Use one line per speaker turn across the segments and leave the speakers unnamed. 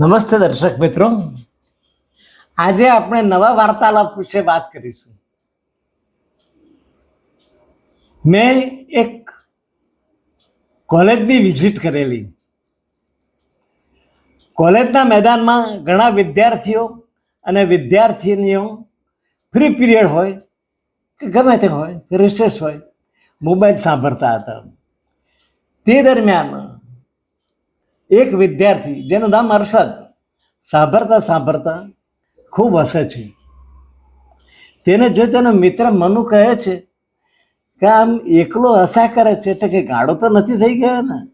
નમસ્તે દર્શક મિત્રો. આજે આપણે નવા વાર્તાલાપ વિશે વાત કરીશું. મેં એક કોલેજની વિઝિટ કરેલી. કોલેજના મેદાનમાં ઘણા વિદ્યાર્થીઓ અને વિદ્યાર્થીનીઓ ફ્રી પીરિયડ હોય કે ગમે તે હોય રિસેસ હોય મોબાઈલ સાંભળતા હતા. તે દરમિયાન એક વિદ્યાર્થી, જેનું નામ અરશદ સાંભળતા સાંભળતા ખૂબ હસે છે. તેને જો તેનો મિત્ર મનુ કહે છે કે આમ એકલો હસા કરે છે, એટલે કે ગાળો તો નથી થઈ ગયો ને?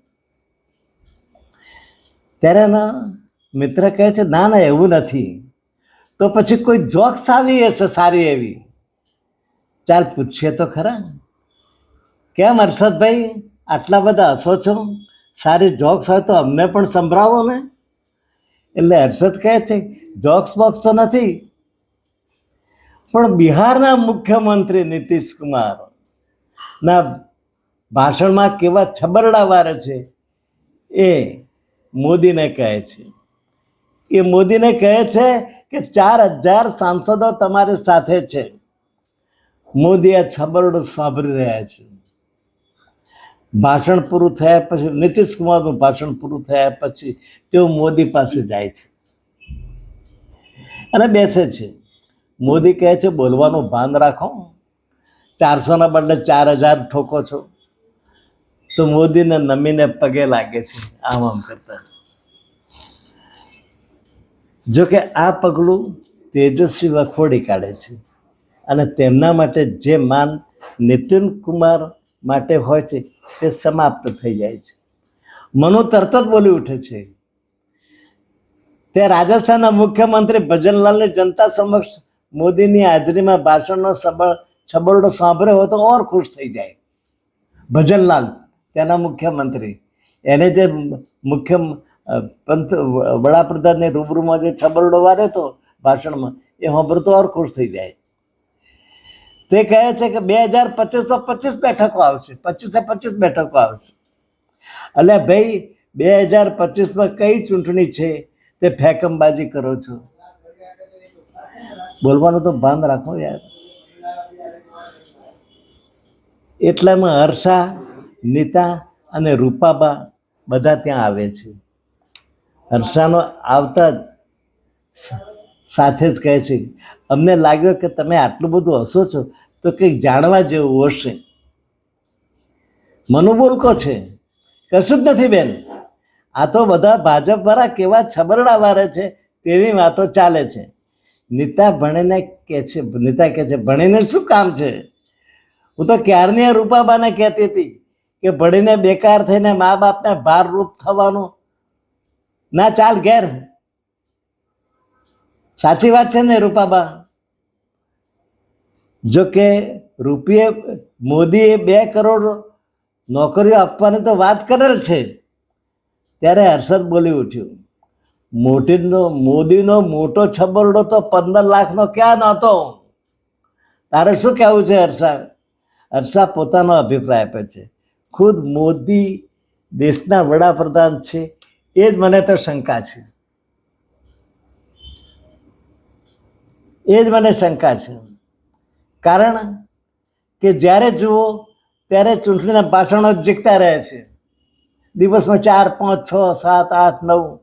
ત્યારે એના મિત્ર કહે છે, ના ના, એવું નથી. તો પછી કોઈ જોક્સ આવી હશે, સારી એવી? ચાલ પૂછીએ તો ખરા. કેમ હર્ષદભાઈ આટલા બધા હસો છો? સારી જોક્સ હોય તો અમને પણ સંભળાવો ને. એટલે હર્ષદ કહે છે જોક્સ બોક્સ તો નથી. પણ બિહારના મુખ્યમંત્રી નીતિશ કુમાર ના ભાષણમાં કેવા છબરડા વારે છે એ મોદીને કહે છે. એ મોદીને કહે છે કે ચાર હજાર સાંસદો તમારી સાથે છે. મોદી આ છબરડું સાંભળી રહ્યા છે. ભાષણ પૂરું થયા પછી, નીતિશ કુમારનું ભાષણ પૂરું થયા પછી તેઓ મોદી પાસે જાય છે. અને બેસે છે. મોદી કહે છે, બોલવાનું ભાન રાખો. ચારસોના બદલે ચાર હજાર ઠોકો છો. તો મોદીને નમીને પગે લાગે છે, આમ આમ કરતા. જોકે આ પગલું તેજસ્વી વખોડી કાઢે છે. અને તેમના માટે જે માન નીતિન કુમાર માટે હોય છે, તે સમાપ્ત થઈ જાય છે. મનો તરત જ બોલી ઉઠે છે. તે રાજસ્થાનના મુખ્યમંત્રી ભજનલાલને જનતા સમક્ષ મોદીની હાજરીમાં ભાષણનો સબળ છબરડો સાંભળ્યો હોય તો ઓર ખુશ થઈ જાય. ભજનલાલ, તેના મુખ્યમંત્રી, એને જે મુખ્ય પંથ વડાપ્રધાનની રૂબરૂમાં જે છબરડો વાર્યો હતો ભાષણમાં, એ સાંભળતો ઓર ખુશ થઈ જાય. તે કહે છે કે બે હજાર પચીસો પચીસ બેઠકો આવશે. પચીસે પચીસ બેઠકો આવશે. એટલે ભાઈ, બે હજાર પચીસમાં કઈ ચૂંટણી છે તે ફેકમબાજી કરો છો? બોલવાનું તો ભાન રાખો યાર. એટલામાં હર્ષા, નીતા અને રૂપાબા બધા ત્યાં આવે છે. હર્ષાનો આવતા જ સાથે જ કહે છે, અમને લાગ્યું કે તમે આટલું બધું હસો છો, તો કંઈક જાણવા જેવું હશે. મનુબોલકો છે, કશું જ નથી બેન. આ તો બધા ભાજપ વાળા કેવા છબરડા વારે છે તેવી વાતો ચાલે છે. નીતા ભણીને કે છે, નીતા કહે છે, ભણીને શું કામ છે? હું તો ક્યારની રૂપાબાને કહેતી હતી કે ભણીને બેકાર થઈને મા બાપને ભારરૂપ થવાનું? ના, ચાલ ઘેર. સાચી વાત છે ને, રૂપાબા? જો કે રૂપિયે, મોદીએ બે કરોડ નોકરીઓ આપવાની તો વાત કરેલ છે. ત્યારે હર્ષદ બોલી ઉઠ્યું, મોટીનો, મોદીનો મોટો છબરડો તો પંદર લાખનો ક્યાં નહોતો? તારે શું કહેવું છે, હર્ષા? હર્ષા પોતાનો અભિપ્રાય આપે છે, ખુદ મોદી દેશના વડાપ્રધાન છે, એ જ મને તો શંકા છે. એ જ મને શંકા છે. કારણ કે જ્યારે જુઓ ત્યારે ચૂંટણીના ભાષણો જ જીકતા રહે છે. દિવસમાં ચાર, પાંચ, છ, સાત, આઠ, નવ.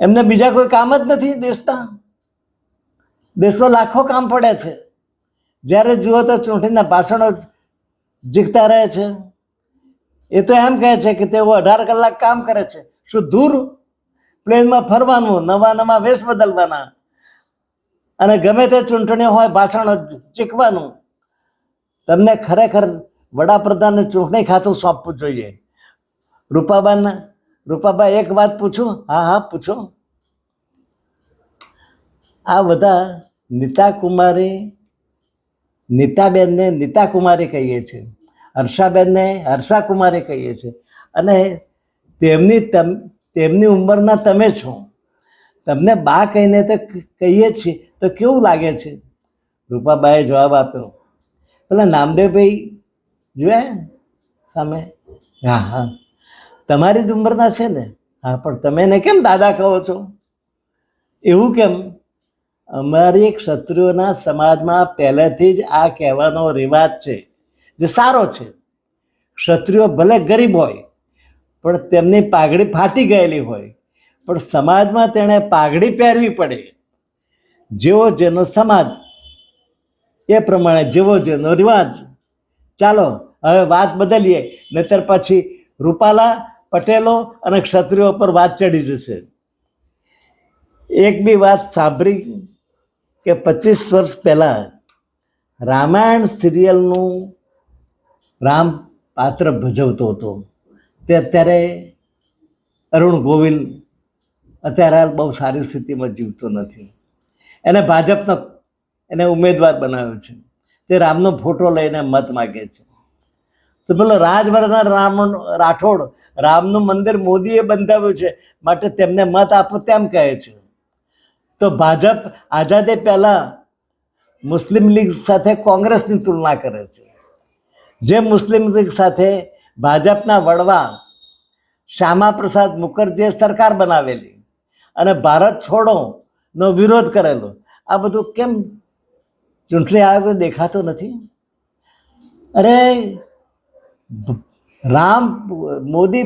એમને બીજા કોઈ કામ જ નથી દેશના. દેશમાં લાખો કામ પડે છે. જ્યારે જુઓ તો ચૂંટણીના ભાષણો જીકતા રહે છે. એ તો એમ કહે છે કે તેઓ અઢાર કલાક કામ કરે છે. શું દૂર પ્લેનમાં ફરવાનું નવા નવા વેશ બદલવાના અને ગમે તે ચૂંટણી હોય, ભાષણ ચીકવાનું. તમને ખરેખર વડાપ્રધાનને ચૂંટણી ખાતું સોંપવું જોઈએ. રૂપાબાને, રૂપાબા, એક વાત પૂછું? હા હા, પૂછો. આ બધા નીતા કુમારી નીતાબેનને નીતા કુમારી કહીએ છીએ. હર્ષાબેનને હર્ષા કુમારી કહીએ છીએ. અને તેમની તમ, તેમની ઉંમરના તમે છો. તમને બા કહીને તો કહીએ છીએ. તો કેવું લાગે છે? રૂપાબાએ જવાબ આપ્યો. પેલા નામદેવભાઈ જોયા સામે? હા હા. તમારી જ ઉંમરના છે ને? હા, પણ તમે એને કેમ દાદા કહો છો? એવું કેમ? અમારી ક્ષત્રિયોના સમાજમાં પહેલેથી જ આ કહેવાનો રિવાજ છે, જે સારો છે. ક્ષત્રિયો ભલે ગરીબ હોય, પણ તેમની પાઘડી ફાટી ગયેલી હોય. પણ સમાજમાં તેણે પાઘડી પહેરવી પડે. જેવો જેનો સમાજ, એ પ્રમાણે જેવો જેનો રિવાજ. ચાલો, હવે વાત બદલીએ, નહીતર પછી રૂપાલા, પટેલો અને ક્ષત્રિયો પર વાત ચડી જશે. એક બી વાત સાંભળી કે પચીસ વર્ષ પહેલાં રામાયણ સિરિયલનું રામ પાત્ર ભજવતો હતો. તે અત્યારે અરુણ ગોવિંદ અત્યારે બહુ સારી સ્થિતિમાં જીવતો નથી. એને ભાજપનો એને ઉમેદવાર બનાવ્યો છે. તે રામનો ફોટો લઈને મત માગે છે. તો પેલો રાજવરના રામ રાઠોડ રામનું મંદિર મોદીએ બંધાવ્યું છે માટે તેમને મત આપો તેમ કહે છે. તો ભાજપ આઝાદે પહેલાં મુસ્લિમ લીગ સાથે કોંગ્રેસની તુલના કરે છે. જે મુસ્લિમ લીગ સાથે ભાજપના વડવા શ્યામા પ્રસાદ મુખર્જીએ સરકાર બનાવેલી અને ભારત છોડો નો વિરોધ કરેલો. આ બધું કેમ ચૂંટણી આયોગ દેખાતો નથી? અરે, રામ મોદી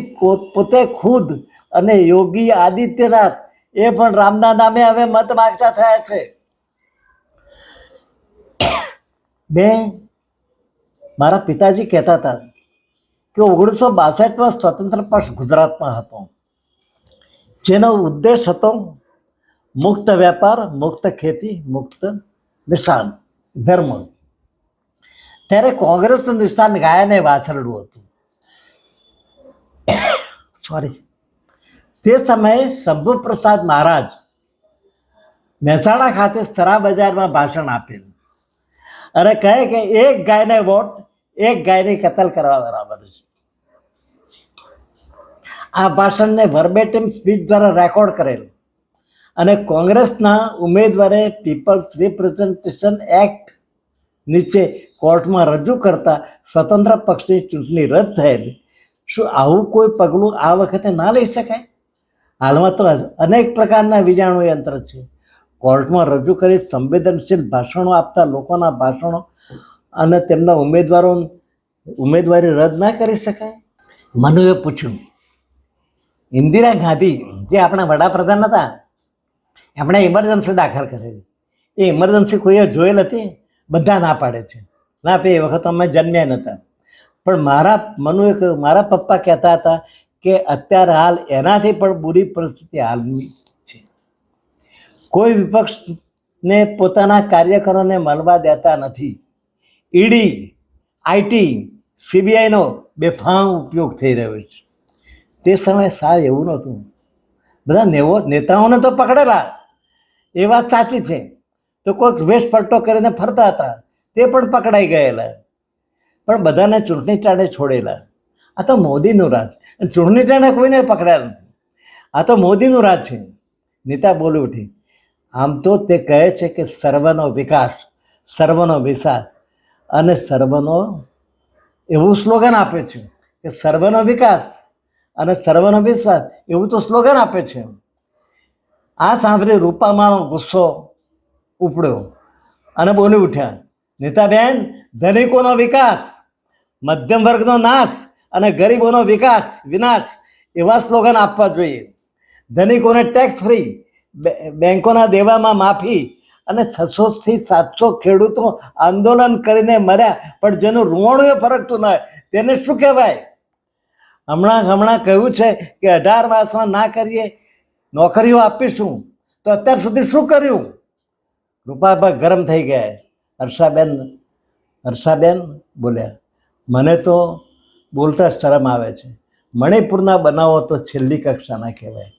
પોતે ખુદ અને યોગી આદિત્યનાથ એ પણ રામના નામે હવે મત માગતા થયા છે. બે, મારા પિતાજી કહેતા હતા કે ઓગણીસો બાસઠમાં સ્વતંત્ર પક્ષ ગુજરાતમાં હતો. જેનો ઉદ્દેશ હતો મુક્ત વેપાર, મુક્ત ખેતી, મુક્ત નિશાન, ધર્મ. ત્યારે કોંગ્રેસનું નિશાન ગાયને વાછરડું હતું. સોરી તે સમયે શંભુપ્રસાદ મહારાજ મહેસાણા ખાતે સરા બજારમાં ભાષણ આપેલું. અને કહે કે એક ગાયને વોટ, એક ગાયની કતલ કરવા બરાબર છે. આ ભાષણને વર્બેટિમ સ્પીચ દ્વારા રેકોર્ડ કરેલું. અને કોંગ્રેસના ઉમેદવારે પીપલ્સ રિપ્રેઝન્ટેશન એક્ટ નીચે કોર્ટમાં રજૂ કરતા સ્વતંત્ર પક્ષની ચૂંટણી રદ થયેલી. શું આવું કોઈ પગલું આ વખતે ના લઈ શકાય? હાલમાં તો અનેક પ્રકારના વીજાણુ યંત્ર છે. કોર્ટમાં રજૂ કરી સંવેદનશીલ ભાષણો આપતા લોકોના ભાષણો અને તેમના ઉમેદવારો, ઉમેદવારી રદ ના કરી શકાય? મનુએ પૂછ્યું, ઇન્દિરા ગાંધી જે આપણા વડાપ્રધાન હતા એમણે ઇમરજન્સી દાખલ કરેલી. એ ઇમરજન્સી કોઈએ જોયેલ હતી? બધા ના પાડે છે. ના પે એ વખત અમે જન્મ્યા નહોતા પણ મારા, મનુ એક, મારા પપ્પા કહેતા હતા કે અત્યારે હાલ એનાથી પણ બુરી પરિસ્થિતિ હાલની છે. કોઈ વિપક્ષને પોતાના કાર્યકરોને મળવા દેતા નથી. ઈડી આઈટી સીબીઆઈનો બેફામ ઉપયોગ થઈ રહ્યો છે. તે સમયે સાવ એવું નહોતું. બધા નેવો, નેતાઓને તો પકડેલા. એ વાત સાચી છે. તો કોઈક વેશ પલટો કરીને ફરતા હતા, તે પણ પકડાઈ ગયેલા. પણ બધાને ચૂંટણી ટાણે છોડેલા. આ તો મોદીનું રાજ. ચૂંટણી ટાણે કોઈને પકડાયા નથી. આ તો મોદીનું રાજ છે. નીતા બોલી ઉઠી. આમ તો તે કહે છે કે સર્વનો વિકાસ સર્વનો વિકાસ અને સર્વનો એવું સ્લોગન આપે છે કે સર્વનો વિકાસ અને સર્વનો વિશ્વાસ એવું તો સ્લોગન આપે છે આ સાંભળી રૂપામાનો ગુસ્સો ઉપડ્યો અને બોલી ઉઠ્યા, નીતાબેન, ધનિકોનો વિકાસ, મધ્યમ વર્ગનો નાશ અને ગરીબોનો વિકાસ, વિનાશ, એવા સ્લોગન આપવા જોઈએ. ધનિકોને ટેક્સ ફ્રી બેંકોના દેવામાં માફી અને છસોથી સાતસો ખેડૂતો આંદોલન કરીને મર્યા, પણ જેનું રૂવાણું ફરકતું ન હોય, તેને શું કહેવાય? હમણાં હમણાં કહ્યું છે કે અઢાર માસમાં ના કરીએ નોકરીઓ આપીશું, તો અત્યાર સુધી શું કર્યું? રૂપાભાઈ ગરમ થઈ ગયા. હર્ષાબેન હર્ષાબેન બોલ્યા, મને તો બોલતા શરમ આવે છે. મણિપુરના બનાવો તો છેલ્લી કક્ષાના કહેવાય.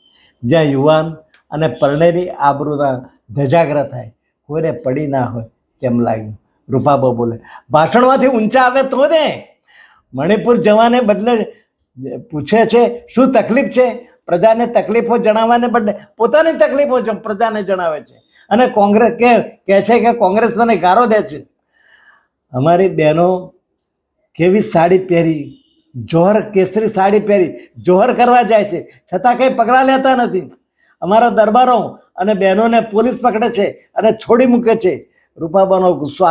જ્યાં યુવાન અને પરણેલી આબરૂના ધજાગ્ર થાય, કોઈને પડી ના હોય તેમ લાગ્યું. રૂપાબા બોલે, ભાષણમાંથી ઊંચા આવે તો ને? મણિપુર જવાને બદલે પૂછે છે, શું તકલીફ છે? પ્રજાને તકલીફો જણાવવાને બદલે પોતાની તકલીફો પ્રજાને જણાવે છે. અને કોંગ્રેસ કે, કહે છે કે કોંગ્રેસ મને ગારો દે છે. અમારી બહેનો કેવી સાડી પહેરી, જોહર, કેસરી સાડી પહેરી, જોહર કરવા જાય છે. છતાં કંઈ પકડા લેતા નથી. અમારા દરબારો અને બહેનોને પોલીસ પકડે છે અને છોડી મૂકે છે. રૂપાબાનો ગુસ્સો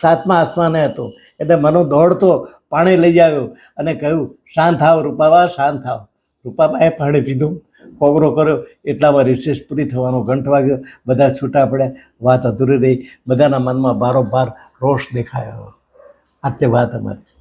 સાતમા આસમાને હતો. એટલે મનો દોડતો પાણી લઈ આવ્યો અને કહ્યું, શાંત થાવ રૂપાબા, શાંત થાવ. રૂપાબાએ પાણી પીધું, કોગરો કર્યો, એટલામાં રિસેસ પૂરી થવાનો ઘંટ વાગ્યો, બધા છૂટા પડ્યા, વાત અધૂરી રહી, બધાના મનમાં બારોબાર રોષ દેખાયો. આ તે વાત અમારી.